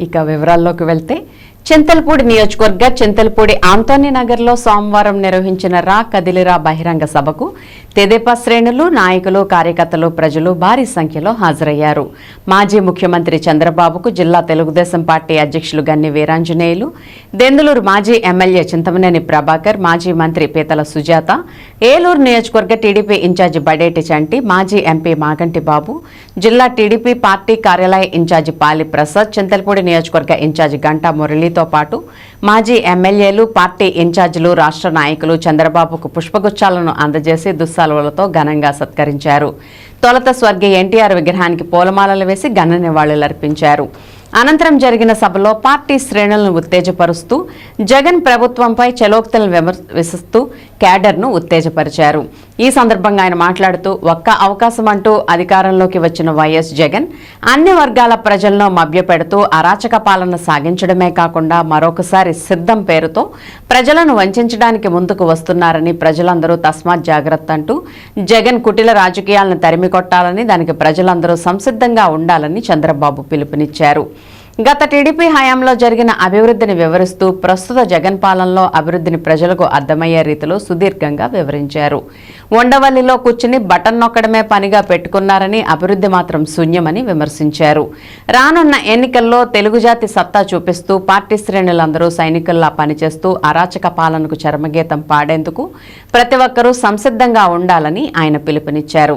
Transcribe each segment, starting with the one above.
i ka bevra lok velte Chintalapudi నియోజకవర్గ చింతలపూడి ఆంతోనీనగర్లో సోమవారం నిర్వహించిన రా కదిలిరా బహిరంగ సభకు తెదేపా శ్రేణులు నాయకులు కార్యకర్తలు ప్రజలు భారీ సంఖ్యలో హాజరయ్యారు. మాజీ ముఖ్యమంత్రి చంద్రబాబుకు జిల్లా తెలుగుదేశం పార్టీ అధ్యక్షులు గన్ని వీరాంజనేయులు దెందులూరు మాజీ ఎమ్మెల్యే చింతమనేని ప్రభాకర్ మాజీ మంత్రి పీతల సుజాత ఏలూరు నియోజకవర్గ టీడీపీ ఇన్ఛార్జి బడేటి చంటి మాజీ ఎంపీ మాగంటి బాబు జిల్లా టీడీపీ పార్టీ కార్యాలయ ఇన్ఛార్జి పాలి ప్రసాద్ చింతల్పూడి నియోజకవర్గ ఇన్ఛార్జి గంటా మురళితో పాటు మాజీ ఎమ్మెల్యేలు పార్టీ ఇన్ఛార్జీలు రాష్ట్ర నాయకులు చంద్రబాబుకు పుష్పగుచ్చాలను అందజేసి దుస్సాలువలతో ఘనంగా సత్కరించారు. తొలత స్వర్గీయ ఎన్టీఆర్ విగ్రహానికి పూలమాలలు వేసి ఘన నివాళులర్పించారు. అనంతరం జరిగిన సభలో పార్టీ శ్రేణులను ఉత్తేజపరుస్తూ జగన్ ప్రభుత్వంపై చలోక్తలు విమర్శిస్తూ క్యాడర్ను ఉత్తేజపరిచారు. ఈ సందర్భంగా ఆయన మాట్లాడుతూ ఒక్క అవకాశం అంటూ అధికారంలోకి వచ్చిన వైఎస్ జగన్ అన్ని వర్గాల ప్రజలను మభ్యపెడుతూ అరాచక పాలన సాగించడమే కాకుండా మరొకసారి సిద్ధం పేరుతో ప్రజలను వంచడానికి ముందుకు వస్తున్నారని ప్రజలందరూ తస్మాత్ జాగ్రత్త అంటూ జగన్ కుటిల రాజకీయాలను తరిమి కొట్టాలని దానికి ప్రజలందరూ సంసిద్ధంగా ఉండాలని చంద్రబాబు పిలుపునిచ్చారు. గత టీడీపీ హయాంలో జరిగిన అభివృద్ధిని వివరిస్తూ ప్రస్తుత జగన్ పాలనలో అభివృద్ధిని ప్రజలకు అర్థమయ్యే రీతిలో సుదీర్ఘంగా వివరించారు. ఉండవల్లిలో కూర్చుని బటన్ నొక్కడమే పనిగా పెట్టుకున్నారని అభివృద్ధి మాత్రం శూన్యమని విమర్శించారు. రానున్న ఎన్నికల్లో తెలుగు జాతి సత్తా చూపిస్తూ పార్టీ శ్రేణులందరూ సైనికుల్లా పనిచేస్తూ అరాచక పాలనకు చర్మగీతం పాడేందుకు ప్రతి ఒక్కరూ సంసిద్ధంగా ఉండాలని ఆయన పిలుపునిచ్చారు.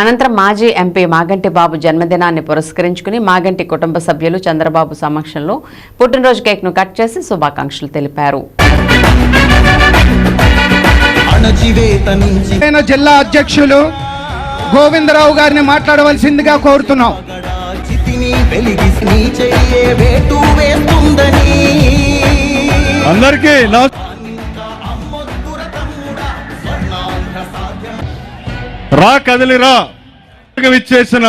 అనంతరం మాజీ ఎంపీ మాగంటి బాబు జన్మదినాన్ని పురస్కరించుకుని మాగంటి కుటుంబ సభ్యులు చంద్రబాబు సమక్షంలో పుట్టినరోజు కేక్ను కట్ చేసి శుభాకాంక్షలు తెలిపారు. ఆయన జిల్లా అధ్యక్షులు గోవిందరావు గారిని మాట్లాడవలసిందిగా కోరుతున్నాం. అందరికీ రా కదిలిరా ఇచ్చేసిన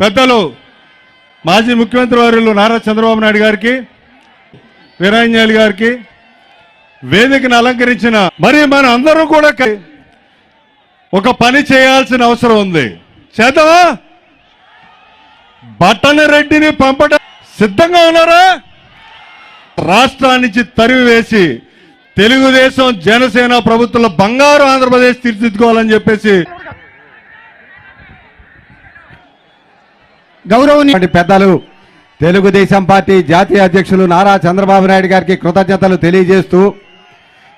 పెద్దలు మాజీ ముఖ్యమంత్రి వర్యులు నారా చంద్రబాబు నాయుడు గారికి వీరాంజలి గారికి వేదికను అలంకరించిన మరి మన అందరూ కూడా ఒక పని చేయాల్సిన అవసరం ఉంది. చేద్దామా? బట్టన రెడ్డిని పంపడం సిద్ధంగా ఉన్నారా? రాష్ట్రానికి తరివి వేసి తెలుగుదేశం జనసేన ప్రభుత్వంలో బంగారు ఆంధ్రప్రదేశ్ తీర్చిదిద్దుకోవాలని చెప్పేసి గౌరవనీయ పెద్దలు తెలుగుదేశం పార్టీ జాతీయ అధ్యక్షులు నారా చంద్రబాబు నాయుడు గారికి కృతజ్ఞతలు తెలియజేస్తూ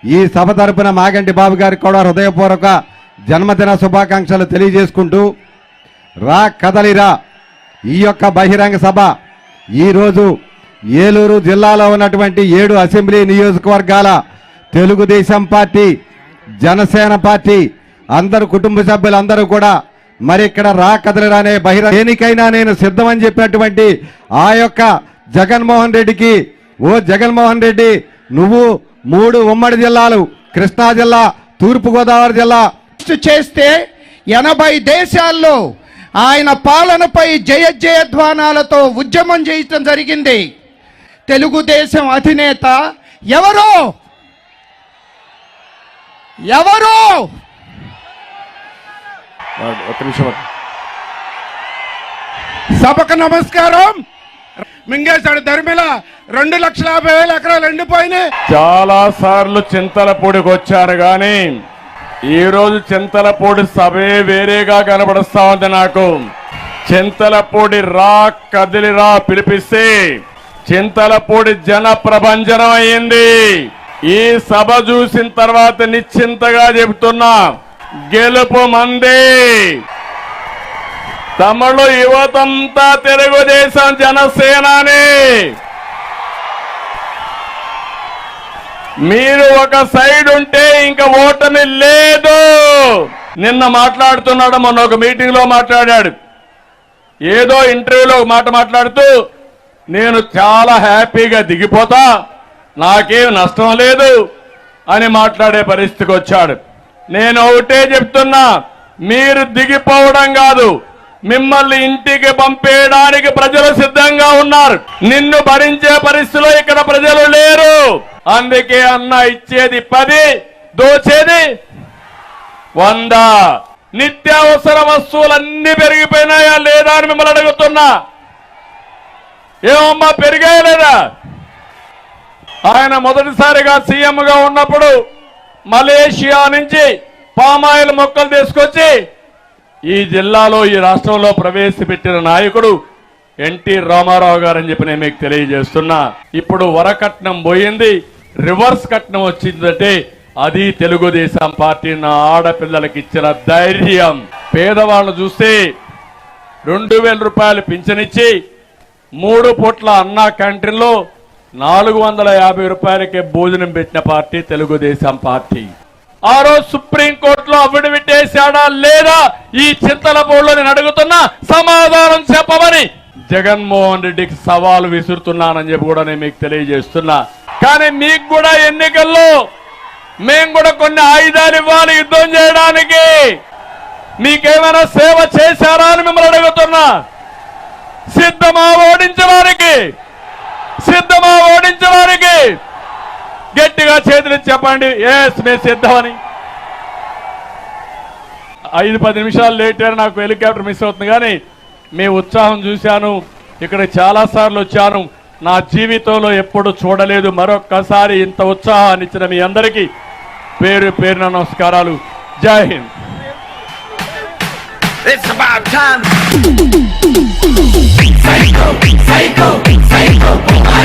ఈ సభ తరపున మాగంటి బాబు గారికి కూడా హృదయపూర్వక జన్మదిన శుభాకాంక్షలు తెలియజేసుకుంటూ రా కదలిరా ఈ యొక్క బహిరంగ సభ ఈరోజు ఏలూరు జిల్లాలో ఉన్నటువంటి ఏడు అసెంబ్లీ నియోజకవర్గాల తెలుగుదేశం పార్టీ జనసేన పార్టీ అందరు కుటుంబ సభ్యులందరూ కూడా మరి ఇక్కడ రా కదలిరా అనే బహిరంగ దేనికైనా నేను సిద్ధమని చెప్పినటువంటి ఆ యొక్క జగన్మోహన్ రెడ్డికి ఓ జగన్మోహన్ రెడ్డి నువ్వు మూడు ఉమ్మడి జిల్లాలు. కృష్ణా జిల్లా తూర్పుగోదావరి జిల్లా. చేస్తే ఎనభై దేశాల్లో ఆయన పాలనపై జయ జయధ్వానాలతో ఉద్యమం చేయటం జరిగింది. తెలుగుదేశం అధినేత ఎవరు? ఎవరు? సభకు నమస్కారం. మింగేశాడు ధర్మిల. రెండు లక్షల యాభై వేల ఎకరాలు ఎండిపోయినాయి. చాలా సార్లు చింతలపూడికి వచ్చారు కానీ ఈ రోజు చింతలపూడి సభే వేరేగా కనబడుస్తా ఉంది నాకు. చింతలపూడి రా కదిలిరా పిలిపిస్తే చింతలపూడి జన ప్రభంజనం అయింది ఈ సభ చూసిన తర్వాత నిశ్చింతగా చెబుతున్నా గెలుపు మందే. తమిళ యువతంతా తెలుగుదేశం జనసేనాని. మీరు ఒక సైడ్ ఉంటే ఇంకా ఓటమి లేదు. నిన్న మాట్లాడుతున్నాడు మొన్న ఒక మీటింగ్లో మాట్లాడాడు. ఏదో ఇంటర్వ్యూలో ఒక మాట మాట్లాడుతూ నేను చాలా హ్యాపీగా దిగిపోతా నాకేం నష్టం లేదు అని మాట్లాడే పరిస్థితికి వచ్చాడు. నేను ఒకటే చెప్తున్నా మీరు దిగిపోవడం కాదు మిమ్మల్ని ఇంటికి పంపేయడానికి ప్రజలు సిద్ధంగా ఉన్నారు. నిన్ను భరించే పరిస్థితిలో ఇక్కడ ప్రజలు లేరు. అందుకే అన్న ఇచ్చేది పది దోచేది వంద. నిత్యావసర వస్తువులన్నీ పెరిగిపోయినాయా లేదా అని మిమ్మల్ని అడుగుతున్నా. ఏమమ్మా పెరిగాయా లేదా? ఆయన మొదటిసారిగా సీఎంగా ఉన్నప్పుడు మలేషియా నుంచి పామాయిల్ మొక్కలు తీసుకొచ్చి ఈ జిల్లాలో ఈ రాష్ట్రంలో ప్రవేశపెట్టిన నాయకుడు ఎన్టీ రామారావు గారని చెప్పి నేను మీకు తెలియజేస్తున్నా. ఇప్పుడు వరకట్నం పోయింది రివర్స్ కట్నం వచ్చిందంటే అది తెలుగుదేశం పార్టీ నా ఆడపిల్లలకి ఇచ్చిన ధైర్యం. పేదవాళ్ళు చూస్తే రెండు వేల రూపాయలు పింఛనిచ్చి మూడు పూట్ల అన్నా క్యాంటీన్లో నాలుగు వందల యాభై రూపాయలకే భోజనం పెట్టిన పార్టీ తెలుగుదేశం పార్టీ. ఆ రోజు సుప్రీంకోర్టులో అఫిడవిట్ వేశాడా లేదా? ఈ చింతల బోర్డులో నేను అడుగుతున్నా సమాధానం చెప్పమని జగన్మోహన్ రెడ్డికి సవాలు విసురుతున్నానని చెప్పి కూడా నేను మీకు తెలియజేస్తున్నా. కానీ మీకు కూడా ఎన్నికల్లో మేము కూడా కొన్ని ఆయుధాలు ఇవ్వాలి యుద్ధం చేయడానికి. మీకేమైనా సేవ చేశారా అని మిమ్మల్ని అడుగుతున్నా. సిద్ధమా ఓడించడానికి సిద్ధమా ఓడించడానికి గట్టిగా చేతులు చెప్పండి. ఎస్ మేము సిద్ధమని. ఐదు పది నిమిషాలు లేట్ అయినా నాకు హెలికాప్టర్ మిస్ అవుతుంది కానీ మీ ఉత్సాహం చూశాను. ఇక్కడ చాలా సార్లు వచ్చాను. నా జీవితంలో ఎప్పుడు చూడలేదు. మరొక్కసారి ఇంత ఉత్సాహాన్ని ఇచ్చిన మీ అందరికీ పేరు పేరున నమస్కారాలు. జై Hind. It's about time. Psycho, psycho, psycho.